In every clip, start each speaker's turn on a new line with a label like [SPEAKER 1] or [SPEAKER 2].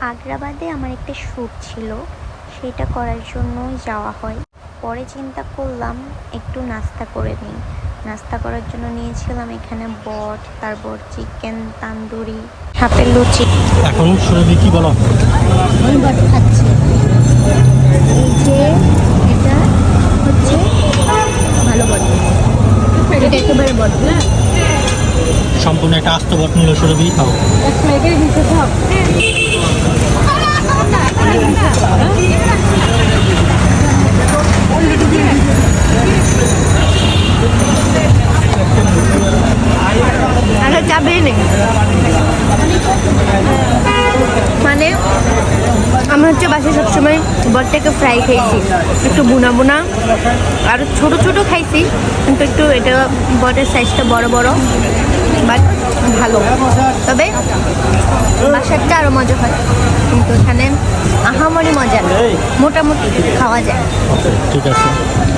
[SPEAKER 1] আগ্রাবাদে আমার একটা শ্যুট ছিল সেটা করার জন্য যাওয়া হয়। পরে চিন্তা করলাম একটু নাস্তা করে নিই। নাস্তা করার জন্য নিয়েছিলাম এখানে বট তারপর চিকেন তান্দুরি সাপের লুচি।
[SPEAKER 2] এখন সুরভি কি বলো?
[SPEAKER 1] আমি বট খাচ্ছি এই যে এটা হচ্ছে ভালো বট এটা একেবারে বট না
[SPEAKER 2] সম্পূর্ণ একটা আস্ত বট নিল খাও
[SPEAKER 1] মানে আমি হচ্ছে বাসায় সবসময় বটটাকে ফ্রাই খাইছি একটু বুনা বুনা আর ছোট ছোট খাইছি, কিন্তু একটু এটা বটের সাইজটা বড় বড়। ভালো। তবে বাসারটা আরও মজা হয়। কিন্তু এখানে আহামরি মজা মোটামুটি খাওয়া যায়।
[SPEAKER 2] ঠিক আছে।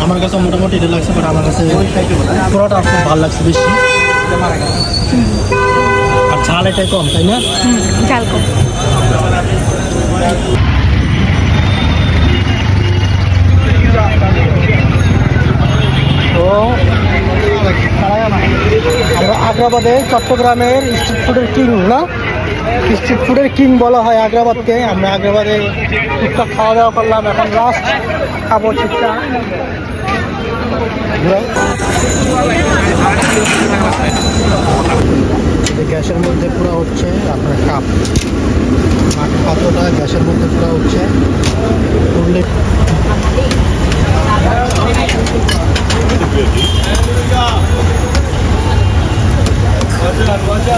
[SPEAKER 2] আমার কাছে মোটামুটি এটা লাগছে বাট আমার কাছে পুরোটা খুব ভালো লাগছে বেশি। আর ঝাল এটাই কম তাই না?
[SPEAKER 1] ঝাল কম।
[SPEAKER 2] তো আমরা আগ্রাবাদে চট্টগ্রামের স্ট্রিট ফুডের কিং না স্ট্রিট ফুডের কিং বলা হয় আগ্রাবাদকে। আমরা আগ্রাবাদে টুকটাক খাওয়া দাওয়া করলাম, এখন লাস্ট খাব ঠিকঠাক গ্যাসের মধ্যে পুরো হচ্ছে আপনার কাপ পাত্রটা গ্যাসের মধ্যে পুরো হচ্ছে উঠলে কাপটা পুরো আর পুরো করে আনলো কাপটা এখন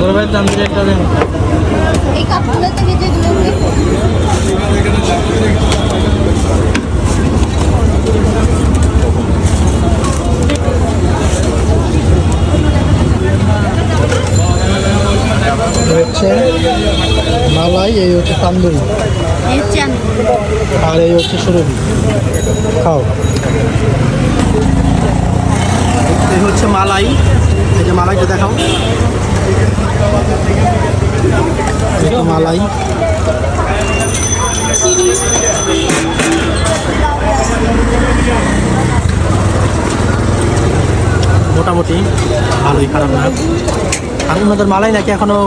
[SPEAKER 2] গরমের দাম একটা দেন।
[SPEAKER 1] এই কাপগুলো থেকে যেগুলো
[SPEAKER 2] হচ্ছে মালাই এই হচ্ছে তান্দুরি। আর এই হচ্ছে সুরভি। খাও। এই হচ্ছে মালাই। এই যে মালাইটা দেখাও। মালাই। মোটামুটি ভালোই খারাপ না। আর ওনাদের মালাই নাকি এখনও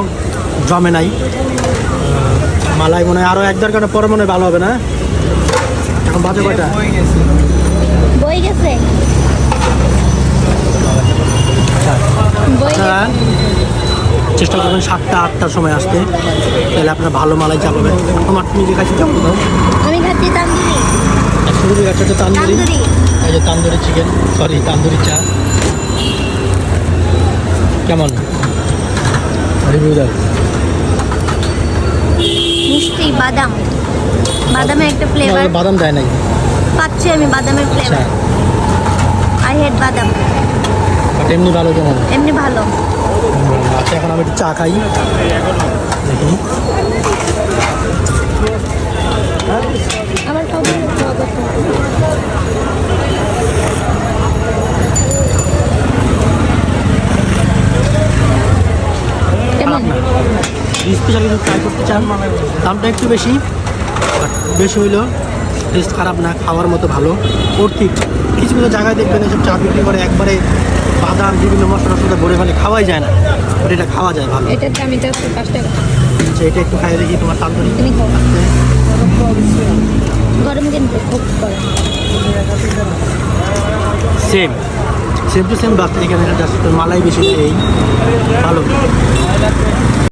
[SPEAKER 2] জমে নাই। মালাই মনে হয় আরও এক দেড় ঘণ্টা পরে মনে ভালো হবে না? এখন বাজে কয়টা?
[SPEAKER 1] বই গেছে বই
[SPEAKER 2] আচ্ছা চেষ্টা সাতটা আটটার সময় আসতে তাহলে আপনার ভালো মালাই চাপাবেন তোমার তুমি যে কাছে চাপ দাও
[SPEAKER 1] আমি খাচ্ছি তান্দুরি।
[SPEAKER 2] শুরু কাছে হচ্ছে তান্দুরি। এই যে তান্দুরি চিকেন সরি তান্দুরি চা। কেমন? রিভিউ দাও।
[SPEAKER 1] মিষ্টি বাদাম। বাদামের একটা ফ্লেভার
[SPEAKER 2] বাদাম দেয় নাই।
[SPEAKER 1] পাচ্ছি আমি বাদামের
[SPEAKER 2] আচ্ছা।
[SPEAKER 1] ফ্লেভার আই হেড বাদাম।
[SPEAKER 2] এমনি ভালো কেমন?
[SPEAKER 1] এমনি ভালো।
[SPEAKER 2] আচ্ছা এখন আমি একটু চা খাই। দেখি। স্পেশাল কিছু ট্রাই করতে চান? দামটা একটু বেশি বেশি হইলেও টেস্ট খারাপ না খাওয়ার মতো ভালো। অর্থিক কিছু কিছু জায়গায় দেখবেন এসব চা বিক্রি করে একবারে বাদাম বিভিন্ন মশলা টশলা ভরে ফেলে খাওয়াই যায় না। এটা খাওয়া যায় ভালো।
[SPEAKER 1] এটার দাম এটা হচ্ছে পাঁচ টাকা।
[SPEAKER 2] আচ্ছা এটা একটু খাইয়ে দেখি তোমার তান্দুরি
[SPEAKER 1] গরম কিন্তু খুব
[SPEAKER 2] সেম সেম টু সেম বাস এখানে জাস্ট মালাই বেশি এই ভালো।